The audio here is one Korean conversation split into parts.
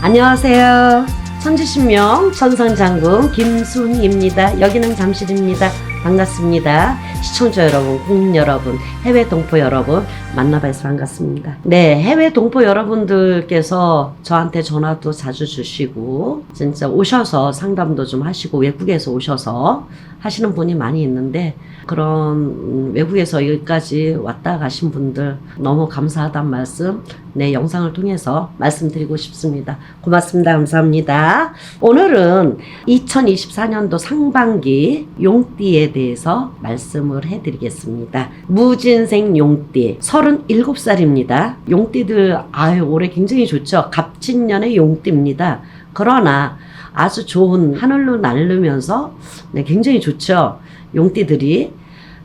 안녕하세요. 천지신명 천선장군 김순희입니다. 여기는 잠실입니다. 반갑습니다. 시청자 여러분, 국민 여러분, 해외 동포 여러분 만나봐서 반갑습니다. 네, 해외 동포 여러분들께서 저한테 전화도 자주 주시고 진짜 오셔서 상담도 좀 하시고 외국에서 오셔서 하시는 분이 많이 있는데 그런 음, 외국에서 여기까지 왔다 가신 분들 너무 감사하단 말씀 내 영상을 통해서 말씀드리고 싶습니다. 고맙습니다. 감사합니다. 오늘은 2024년도 상반기 용띠에 대해서 말씀을 해드리겠습니다. 무진생 용띠 37살입니다. 용띠들 아유 올해 굉장히 좋죠. 갑진년의 용띠입니다. 그러나 아주 좋은 하늘로 날르면서 네, 굉장히 좋죠. 용띠들이.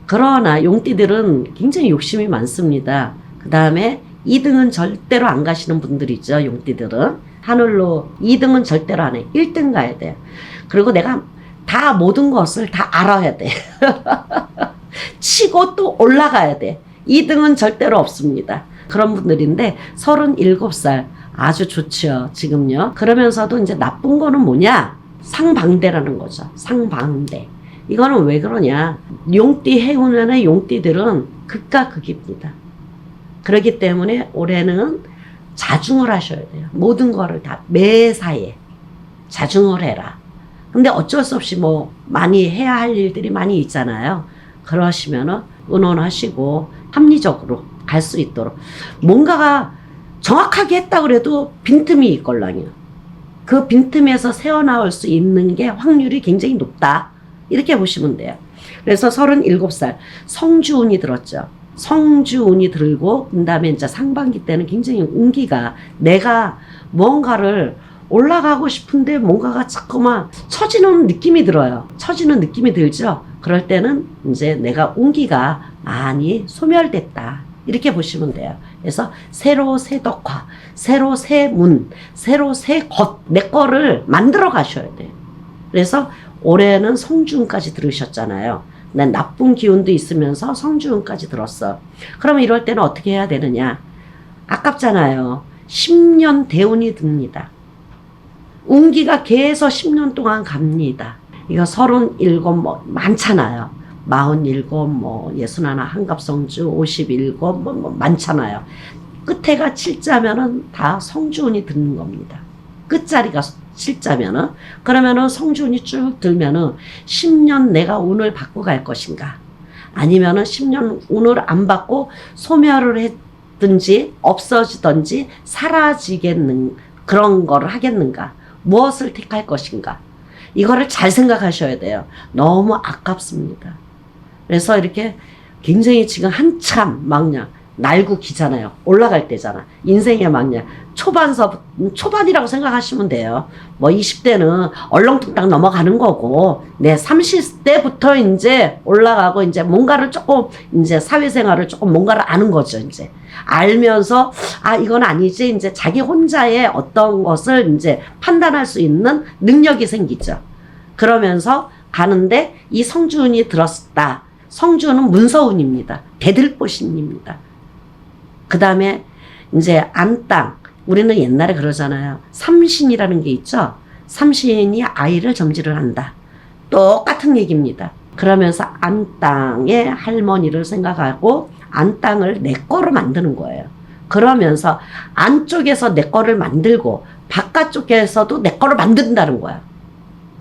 그러나 용띠들은 굉장히 욕심이 많습니다. 그 다음에 2등은 절대로 안 가시는 분들이죠. 용띠들은. 하늘로 2등은 절대로 안 해. 1등 가야 돼요. 그리고 내가 다 모든 것을 다 알아야 돼. 치고 또 올라가야 돼. 2등은 절대로 없습니다. 그런 분들인데 37살 아주 좋죠. 지금요. 그러면서도 이제 나쁜 거는 뭐냐? 상방대라는 거죠. 상방대. 이거는 왜 그러냐? 용띠 해운년의 용띠들은 극과 극입니다. 그렇기 때문에 올해는 자중을 하셔야 돼요. 모든 거를 다 매사에 자중을 해라. 근데 어쩔 수 없이 뭐 많이 해야 할 일들이 많이 있잖아요. 그러시면은 의논하시고 합리적으로 갈 수 있도록 뭔가가 정확하게 했다 그래도 빈틈이 있걸랑요. 그 빈틈에서 새어나올 수 있는 게 확률이 굉장히 높다. 이렇게 보시면 돼요. 그래서 37살 성주운이 들었죠. 성주운이 들고 그다음에 이제 상반기 때는 굉장히 운기가 내가 뭔가를 올라가고 싶은데 뭔가가 자꾸만 처지는 느낌이 들어요. 처지는 느낌이 들죠. 그럴 때는 이제 내가 운기가 많이 소멸됐다. 이렇게 보시면 돼요. 그래서 새로 새 덕화, 새로 새 문, 새로 새 것, 내 거를 만들어 가셔야 돼요. 그래서 올해는 성주운까지 들으셨잖아요. 난 나쁜 기운도 있으면서 성주운까지 들었어. 그러면 이럴 때는 어떻게 해야 되느냐? 아깝잖아요. 10년 대운이 듭니다. 운기가 계속 10년 동안 갑니다. 이거 37, 뭐, 많잖아요. 47, 뭐, 61, 한갑성주, 51, 뭐, 뭐, 많잖아요. 끝에가 7자면은 다 성주운이 드는 겁니다. 끝자리가 7자면은. 그러면은 성주운이 쭉 들면은 10년 내가 운을 받고 갈 것인가. 아니면은 10년 운을 안 받고 소멸을 했든지 없어지든지 사라지겠는 그런 거를 하겠는가. 무엇을 택할 것인가. 이거를 잘 생각하셔야 돼요. 너무 아깝습니다. 그래서 이렇게 굉장히 지금 한참 막냐 날고 기잖아요. 올라갈 때잖아. 인생의 막냐 초반서 초반이라고 생각하시면 돼요. 뭐 20대는 얼렁뚱땅 넘어가는 거고, 네 30대부터 이제 올라가고 이제 뭔가를 조금 이제 사회생활을 조금 뭔가를 아는 거죠. 이제 알면서 아 이건 아니지 이제 자기 혼자의 어떤 것을 이제 판단할 수 있는 능력이 생기죠. 그러면서 가는데 이 성주운이 들었다. 성주운은 문서운입니다. 대들보신입니다. 그 다음에 이제 안땅. 우리는 옛날에 그러잖아요. 삼신이라는 게 있죠. 삼신이 아이를 점지를 한다. 똑같은 얘기입니다. 그러면서 안땅의 할머니를 생각하고 안땅을 내 거로 만드는 거예요. 그러면서 안쪽에서 내 거를 만들고 바깥쪽에서도 내 거를 만든다는 거야.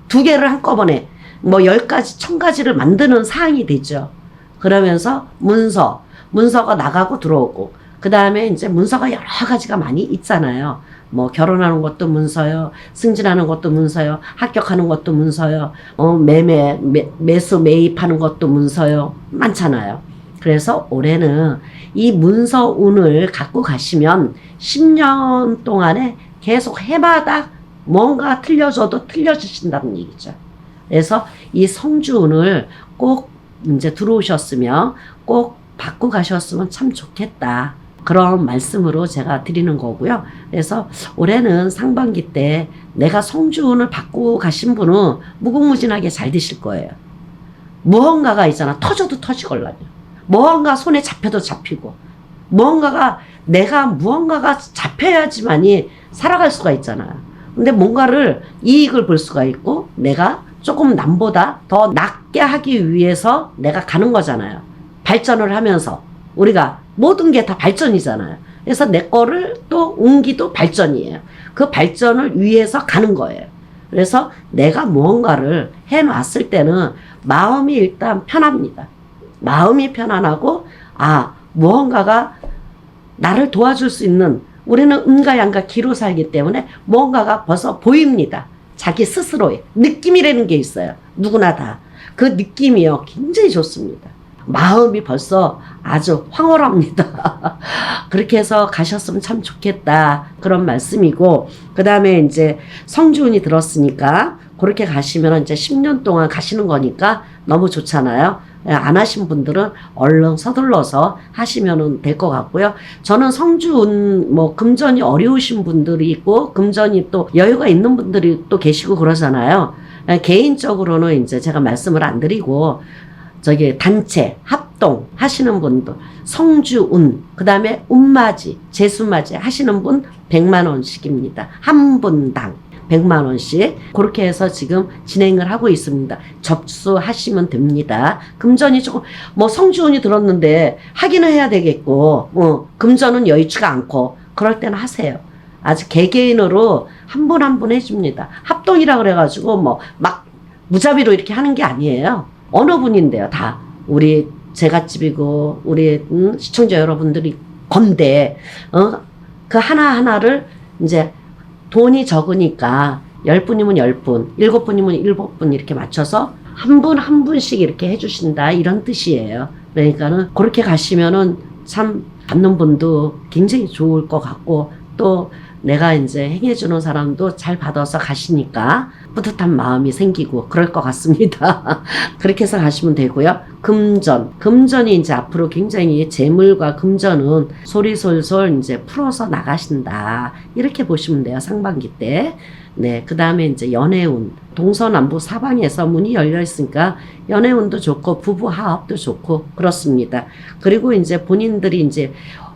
두 개를 한꺼번에 뭐 열 가지, 천 가지를 만드는 사항이 되죠. 그러면서 문서, 문서가 나가고 들어오고, 그 다음에 이제 문서가 여러 가지가 많이 있잖아요. 뭐 결혼하는 것도 문서요, 승진하는 것도 문서요, 합격하는 것도 문서요, 어, 매매, 매, 매수 매입하는 것도 문서요. 많잖아요. 그래서 올해는 이 문서 운을 갖고 가시면 10년 동안에 계속 해마다 뭔가 틀려져도 틀려주신다는 얘기죠. 그래서 이 성주운을 꼭 이제 들어오셨으면 꼭 받고 가셨으면 참 좋겠다. 그런 말씀으로 제가 드리는 거고요. 그래서 올해는 상반기 때 내가 성주운을 받고 가신 분은 무궁무진하게 잘 되실 거예요. 무언가가 있잖아. 터져도 터지걸라요. 무언가 손에 잡혀도 잡히고. 무언가가 내가 무언가가 잡혀야지만이 살아갈 수가 있잖아요. 근데 뭔가를 이익을 볼 수가 있고 내가 조금 남보다 더 낫게 하기 위해서 내가 가는 거잖아요. 발전을 하면서 우리가 모든 게 다 발전이잖아요. 그래서 내 거를 또 옮기도 발전이에요. 그 발전을 위해서 가는 거예요. 그래서 내가 무언가를 해놨을 때는 마음이 일단 편합니다. 마음이 편안하고 아 무언가가 나를 도와줄 수 있는 우리는 양과 기로 살기 때문에 뭔가가 벌써 보입니다. 자기 스스로의 느낌이라는 게 있어요. 누구나 다. 그 느낌이요. 굉장히 좋습니다. 마음이 벌써 아주 황홀합니다. 그렇게 해서 가셨으면 참 좋겠다. 그런 말씀이고, 그 다음에 이제 성주운이 들었으니까, 그렇게 가시면 이제 10년 동안 가시는 거니까 너무 좋잖아요. 예, 안 하신 분들은 얼른 서둘러서 하시면 될 것 같고요. 저는 성주운, 뭐, 금전이 어려우신 분들이 있고, 금전이 또 여유가 있는 분들이 또 계시고 그러잖아요. 예, 개인적으로는 이제 제가 말씀을 안 드리고, 저기 단체 합동 하시는 분들 성주운 그다음에 운맞이 재수맞이 하시는 분 100만 원씩입니다. 한 분당 100만 원씩 그렇게 해서 지금 진행을 하고 있습니다. 접수하시면 됩니다. 금전이 조금 뭐 성주운이 들었는데 하기는 해야 되겠고 어, 금전은 여의치가 않고 그럴 때는 하세요. 아주 개개인으로 한 분 한 분 해줍니다. 합동이라 그래가지고 뭐 막 무자비로 이렇게 하는 게 아니에요. 어느 분인데요, 다. 우리 제갓집이고, 우리, 음, 시청자 여러분들이 건데, 어, 그 하나하나를 이제 돈이 적으니까, 열 분이면 열 분, 일곱 분이면 일곱 분 이렇게 맞춰서 한 분한 분씩 이렇게 해주신다, 이런 뜻이에요. 그러니까는 그렇게 가시면은 참 받는 분도 굉장히 좋을 것 같고, 또 내가 이제 행해주는 사람도 잘 받아서 가시니까 뿌듯한 마음이 생기고 그럴 것 같습니다. 그렇게 해서 가시면 되고요. 금전. 금전이 이제 앞으로 굉장히 재물과 금전은 소리솔솔 이제 풀어서 나가신다. 이렇게 보시면 돼요. 상반기 때. 네. 그 다음에 이제 연애운. 동서남북 사방에서 문이 열려 있으니까 연애운도 좋고 부부 화합도 좋고 그렇습니다. 그리고 이제 본인들이 이제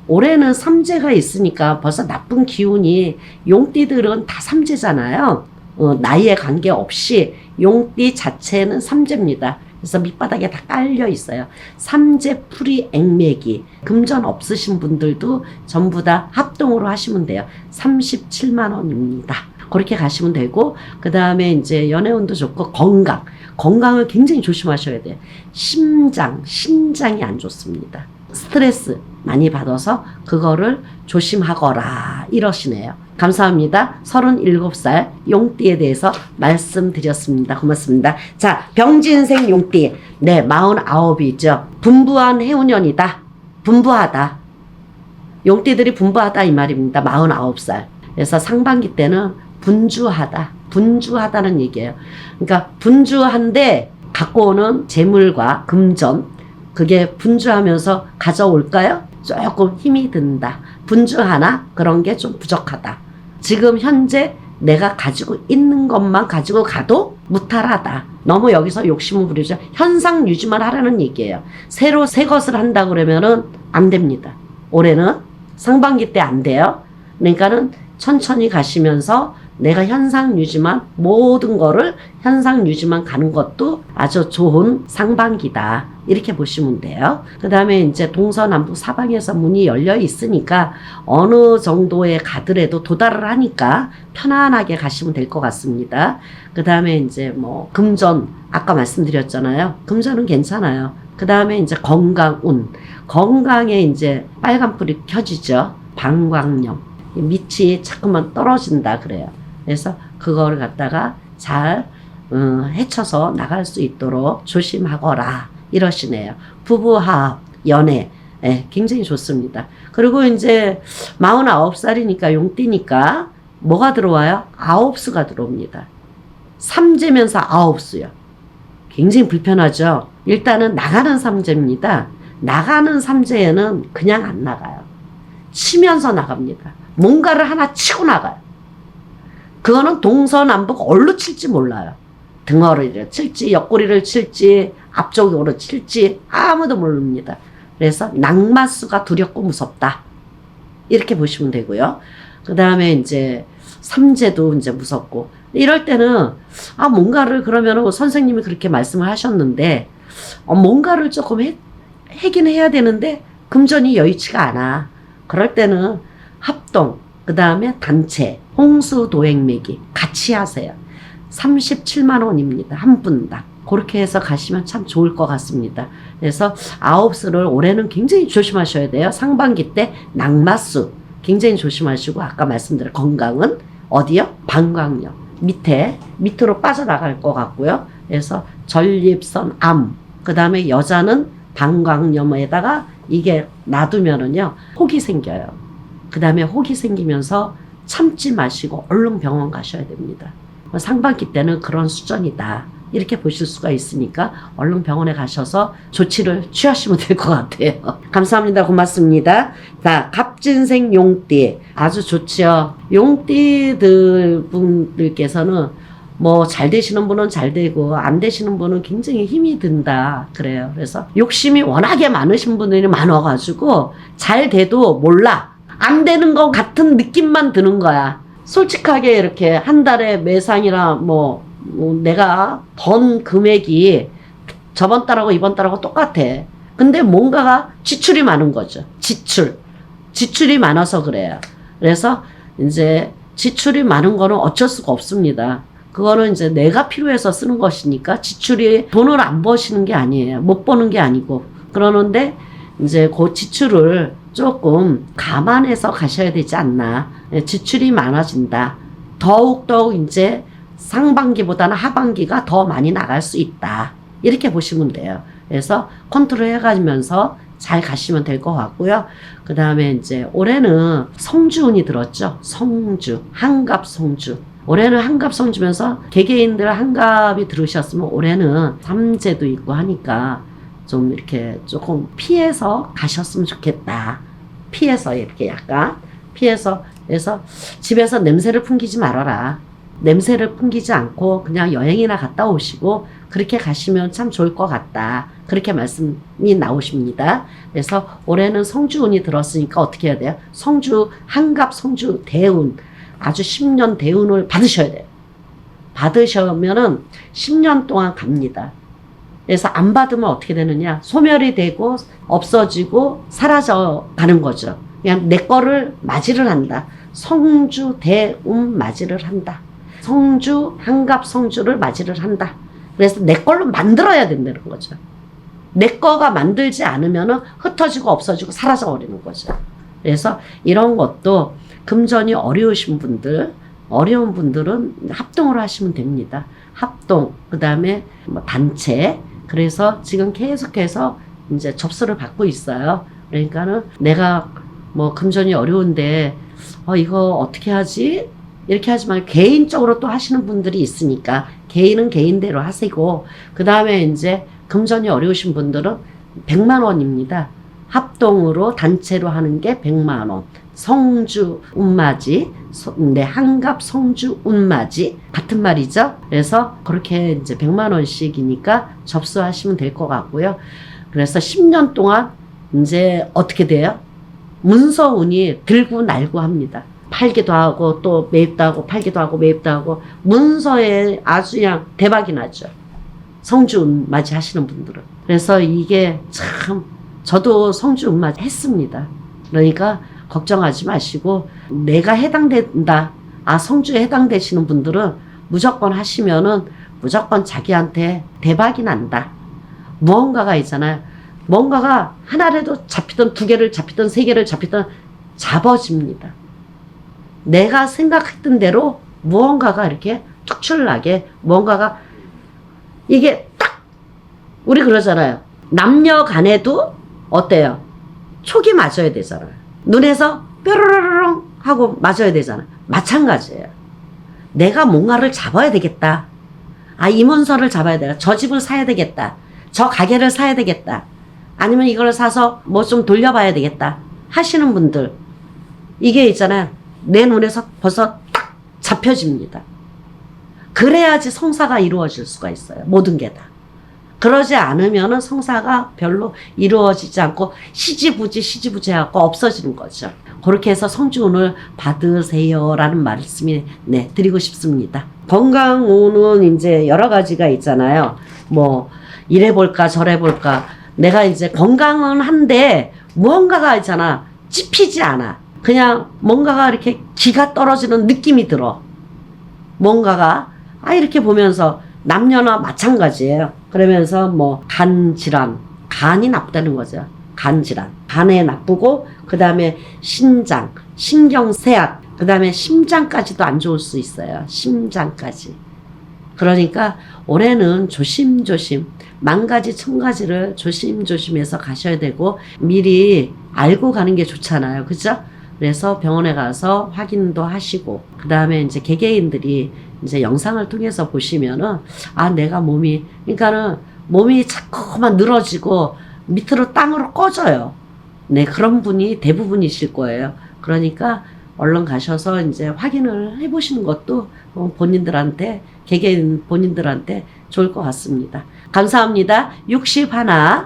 올해는 삼재가 있으니까 벌써 나쁜 기운이 용띠들은 다 삼재잖아요. 어, 나이에 관계없이 용띠 자체는 삼재입니다. 그래서 밑바닥에 다 깔려 있어요. 삼재 풀이 액매기. 금전 없으신 분들도 전부 다 합동으로 하시면 돼요. 37만 원입니다. 그렇게 가시면 되고, 그 다음에 이제 연애운도 좋고, 건강. 건강을 굉장히 조심하셔야 돼요. 심장, 심장이 안 좋습니다. 스트레스 많이 받아서 그거를 조심하거라 이러시네요. 감사합니다. 37살 용띠에 대해서 말씀드렸습니다. 고맙습니다. 자, 병진생 용띠. 네, 49이죠. 분부한 해운년이다. 분부하다. 용띠들이 분부하다 이 말입니다. 49살. 그래서 상반기 때는 분주하다. 분주하다는 얘기예요. 그러니까 분주한데 갖고 오는 재물과 금전 그게 분주하면서 가져올까요? 조금 힘이 든다. 분주하나 그런 게 좀 부족하다. 지금 현재 내가 가지고 있는 것만 가지고 가도 무탈하다. 너무 여기서 욕심을 부리죠. 현상 유지만 하라는 얘기예요. 새로 새 것을 한다 그러면은 안 됩니다. 올해는 상반기 때 안 돼요. 그러니까는 천천히 가시면서 내가 현상 유지만 모든 거를 현상 유지만 가는 것도 아주 좋은 상반기다. 이렇게 보시면 돼요. 그 다음에 이제 동서남북 사방에서 문이 열려 있으니까 어느 정도에 가더라도 도달을 하니까 편안하게 가시면 될 것 같습니다. 그 다음에 이제 뭐 금전 아까 말씀드렸잖아요. 금전은 괜찮아요. 그 다음에 이제 건강 운 건강에 이제 빨간 불이 켜지죠. 방광염 밑이 자꾸만 떨어진다 그래요. 그래서 그거를 갖다가 잘 음, 헤쳐서 나갈 수 있도록 조심하거라 이러시네요. 부부합 연애 예, 굉장히 좋습니다. 그리고 이제 49살이니까 용띠니까 뭐가 들어와요? 아홉수가 들어옵니다. 삼재면서 아홉수요. 굉장히 불편하죠. 일단은 나가는 삼재입니다. 나가는 삼재에는 그냥 안 나가요. 치면서 나갑니다. 뭔가를 하나 치고 나가요. 그거는 동서남북 얼로 칠지 몰라요. 등허리를 칠지, 옆구리를 칠지, 앞쪽으로 칠지 아무도 모릅니다. 그래서 낙마수가 두렵고 무섭다. 이렇게 보시면 되고요. 그 다음에 이제 삼재도 이제 무섭고 이럴 때는 아 뭔가를 그러면은 선생님이 그렇게 말씀을 하셨는데 어, 뭔가를 조금 해, 하긴 해야 되는데 금전이 여의치가 않아. 그럴 때는 합동 그 다음에 단체 홍수 도액매기 같이 하세요. 37만 원입니다. 한 분당. 그렇게 해서 가시면 참 좋을 것 같습니다. 그래서 아홉 수를 올해는 굉장히 조심하셔야 돼요. 상반기 때 낙마수 굉장히 조심하시고 아까 말씀드린 건강은 어디요? 방광염 밑에 밑으로 빠져나갈 것 같고요. 그래서 전립선 암, 그 다음에 여자는 방광염에다가 이게 놔두면은요 혹이 생겨요. 그 다음에 혹이 생기면서 참지 마시고 얼른 병원 가셔야 됩니다. 상반기 때는 그런 수준이다. 이렇게 보실 수가 있으니까 얼른 병원에 가셔서 조치를 취하시면 될 것 같아요. 감사합니다. 고맙습니다. 자, 갑진생 용띠. 아주 좋지요. 용띠들 분들께서는 뭐 잘 되시는 분은 잘 되고 안 되시는 분은 굉장히 힘이 든다 그래요. 그래서 욕심이 워낙에 많으신 분들이 많아가지고 잘 돼도 몰라 안 되는 것 같은 느낌만 드는 거야. 솔직하게 이렇게 한 달에 매상이나 뭐, 뭐 내가 번 금액이 저번 달하고 이번 달하고 똑같아. 근데 뭔가가 지출이 많은 거죠. 지출. 지출이 많아서 그래요. 그래서 이제 지출이 많은 거는 어쩔 수가 없습니다. 그거는 이제 내가 필요해서 쓰는 것이니까 지출이 돈을 안 버시는 게 아니에요. 못 버는 게 아니고. 그러는데 이제 그 지출을 조금 감안해서 가셔야 되지 않나. 예, 지출이 많아진다. 더욱더욱 이제 상반기보다는 하반기가 더 많이 나갈 수 있다. 이렇게 보시면 돼요. 그래서 컨트롤 해가면서 잘 가시면 될 것 같고요. 그 다음에 이제 올해는 성주운이 들었죠. 성주, 한갑 성주. 올해는 한갑 성주면서 개개인들 한갑이 들으셨으면 올해는 삼재도 있고 하니까 좀 이렇게 조금 피해서 가셨으면 좋겠다. 피해서 이렇게 약간 피해서 그래서 집에서 냄새를 풍기지 말아라. 냄새를 풍기지 않고 그냥 여행이나 갔다 오시고 그렇게 가시면 참 좋을 것 같다. 그렇게 말씀이 나오십니다. 그래서 올해는 성주운이 들었으니까 어떻게 해야 돼요? 성주 한갑 성주 대운 아주 10년 대운을 받으셔야 돼요. 받으시면은 10년 동안 갑니다. 그래서 안 받으면 어떻게 되느냐? 소멸이 되고 없어지고 사라져 가는 거죠. 그냥 내 거를 맞이를 한다. 성주 대운 맞이를 한다. 성주 한갑 성주를 맞이를 한다. 그래서 내 걸로 만들어야 된다는 거죠. 내 거가 만들지 않으면 흩어지고 없어지고 사라져 버리는 거죠. 그래서 이런 것도 금전이 어려우신 분들, 어려운 분들은 합동으로 하시면 됩니다. 합동, 그 다음에 뭐 단체. 그래서 지금 계속해서 이제 접수를 받고 있어요. 그러니까는 내가 뭐 금전이 어려운데, 어, 이거 어떻게 하지? 이렇게 하지만 개인적으로 또 하시는 분들이 있으니까 개인은 개인대로 하시고, 그 다음에 이제 금전이 어려우신 분들은 100만 원입니다. 합동으로 단체로 하는 게 100만 원. 성주 운마지, 소- 네, 한갑 성주 운마지 같은 말이죠. 그래서 그렇게 이제 100만 원씩이니까 접수하시면 될 것 같고요. 그래서 10년 동안 이제 어떻게 돼요? 문서 운이 들고 날고 합니다. 팔기도 하고 또 매입도 하고 팔기도 하고 매입도 하고 문서에 아주 그냥 대박이 나죠. 성주 운맞이 하시는 분들은. 그래서 이게 참 저도 성주 운맞이 했습니다. 그러니까 걱정하지 마시고 내가 해당된다. 아 성주에 해당되시는 분들은 무조건 하시면은 무조건 자기한테 대박이 난다. 무언가가 있잖아요. 뭔가가 하나라도 잡히던 두 개를 잡히던 세 개를 잡히던 잡아집니다. 내가 생각했던 대로 무언가가 이렇게 특출나게 무언가가 이게 딱 우리 그러잖아요. 남녀 간에도 어때요? 촉이 맞아야 되잖아요. 눈에서 뾰로로롱 하고 맞아야 되잖아요. 마찬가지예요. 내가 뭔가를 잡아야 되겠다. 아, 이 문서를 잡아야 되겠다. 저 집을 사야 되겠다. 저 가게를 사야 되겠다. 아니면 이걸 사서 뭐 좀 돌려봐야 되겠다. 하시는 분들. 이게 있잖아요. 내 눈에서 벌써 딱 잡혀집니다. 그래야지 성사가 이루어질 수가 있어요. 모든 게 다. 그러지 않으면은 성사가 별로 이루어지지 않고 시지부지 시지부지 하고 없어지는 거죠. 그렇게 해서 성주운을 받으세요라는 말씀이 네 드리고 싶습니다. 건강운은 이제 여러 가지가 있잖아요. 뭐 이래 볼까 저래 볼까 내가 이제 건강은 한데 무언가가 있잖아 찝히지 않아. 그냥 뭔가가 이렇게 기가 떨어지는 느낌이 들어. 뭔가가 아 이렇게 보면서 남녀나 마찬가지예요. 그러면서 뭐 간 질환, 간이 나쁘다는 거죠. 간 질환, 간에 나쁘고 그 다음에 신장, 신경쇠약, 그 다음에 심장까지도 안 좋을 수 있어요. 심장까지. 그러니까 올해는 조심조심 만 가지 천 가지를 조심조심해서 가셔야 되고 미리 알고 가는 게 좋잖아요. 그죠? 그래서 병원에 가서 확인도 하시고 그 다음에 이제 개개인들이 이제 영상을 통해서 보시면은 아 내가 몸이 그러니까는 몸이 자꾸만 늘어지고 밑으로 땅으로 꺼져요. 네 그런 분이 대부분이실 거예요. 그러니까 얼른 가셔서 이제 확인을 해보시는 것도 어, 본인들한테 개개인 본인들한테 좋을 것 같습니다. 감사합니다. 61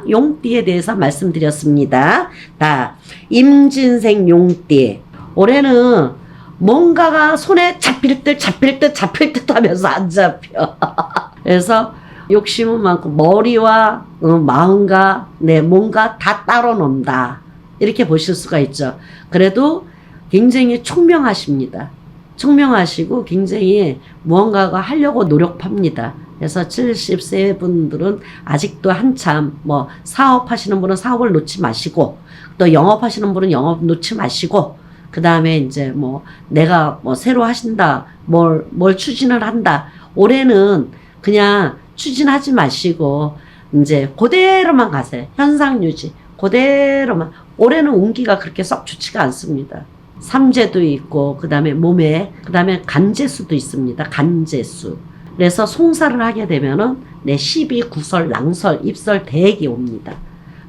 용띠에 대해서 말씀드렸습니다. 다 임진생 용띠 올해는 뭔가가 손에 잡힐 듯 잡힐 듯 잡힐 듯 하면서 안 잡혀. 그래서 욕심은 많고 머리와 어, 마음과 내 뭔가 다 따로 논다. 이렇게 보실 수가 있죠. 그래도 굉장히 총명하십니다. 총명하시고 굉장히 무언가가 하려고 노력합니다. 그래서 70세 분들은 아직도 한참 뭐 사업하시는 분은 사업을 놓지 마시고 또 영업하시는 분은 영업 놓지 마시고 그 다음에 이제 뭐 내가 뭐 새로 하신다 뭘, 뭘 추진을 한다 올해는 그냥 추진하지 마시고 이제 그대로만 가세요. 현상 유지 그대로만 올해는 운기가 그렇게 썩 좋지가 않습니다. 삼재도 있고 그 다음에 몸에 그 다음에 간재수도 있습니다. 간재수. 그래서 송사를 하게 되면은 내 시비, 구설, 낭설, 입설, 대액이 옵니다.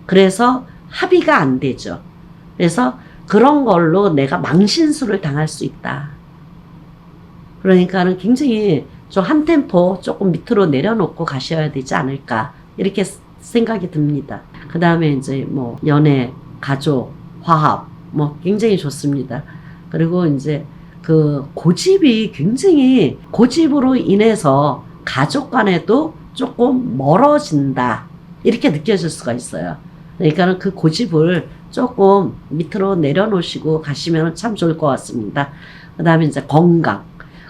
그래서 합의가 안 되죠. 그래서 그런 걸로 내가 망신수를 당할 수 있다. 그러니까는 굉장히 좀 한 템포 조금 밑으로 내려놓고 가셔야 되지 않을까 이렇게 생각이 듭니다. 그 다음에 이제 뭐 연애, 가족, 화합 뭐 굉장히 좋습니다. 그리고 이제 그 고집이 굉장히 고집으로 인해서 가족 간에도 조금 멀어진다 이렇게 느껴질 수가 있어요. 그러니까는 그 고집을 조금 밑으로 내려놓으시고 가시면 참 좋을 것 같습니다. 그 다음에 이제 건강.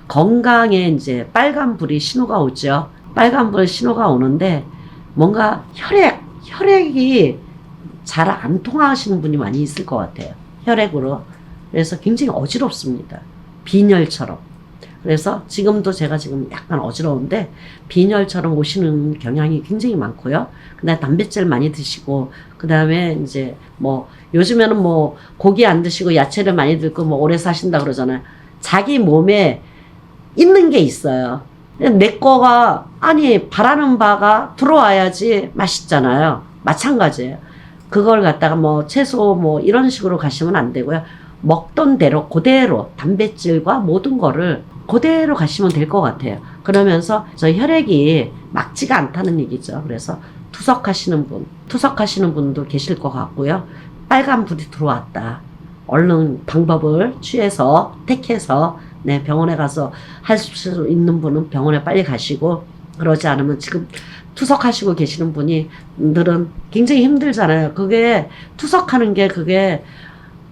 건강에 이제 빨간불이 신호가 오죠. 빨간불 신호가 오는데 뭔가 혈액, 혈액이 잘 안 통하시는 분이 많이 있을 것 같아요. 혈액으로. 그래서 굉장히 어지럽습니다. 빈혈처럼. 그래서 지금도 제가 지금 약간 어지러운데 빈혈처럼 오시는 경향이 굉장히 많고요. 그다음에 단백질 많이 드시고 그다음에 이제 뭐 요즘에는 뭐 고기 안 드시고 야채를 많이 드고 뭐 오래 사신다 그러잖아요. 자기 몸에 있는 게 있어요. 내 거가 아니 바라는 바가 들어와야지 맛있잖아요. 마찬가지예요. 그걸 갖다가 뭐 채소 뭐 이런 식으로 가시면 안 되고요. 먹던 대로 그대로 단백질과 모든 거를 그대로 가시면 될 것 같아요. 그러면서 저 혈액이 막지가 않다는 얘기죠. 그래서 투석하시는 분, 투석하시는 분도 계실 것 같고요. 빨간 불이 들어왔다. 얼른 방법을 취해서 택해서 네 병원에 가서 할 수 있는 분은 병원에 빨리 가시고 그러지 않으면 지금 투석하시고 계시는 분이 들은 굉장히 힘들잖아요. 그게 투석하는 게 그게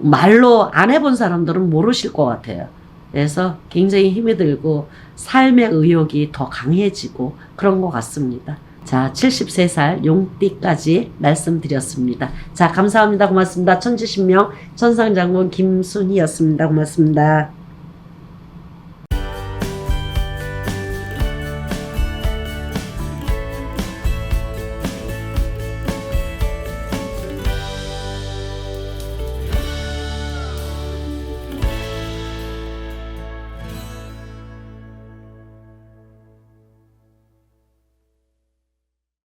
말로 안 해본 사람들은 모르실 것 같아요. 그래서 굉장히 힘이 들고 삶의 의욕이 더 강해지고 그런 것 같습니다. 자, 73살 용띠까지 말씀드렸습니다. 자, 감사합니다. 고맙습니다. 천지신명 천상장군 김순희였습니다. 고맙습니다.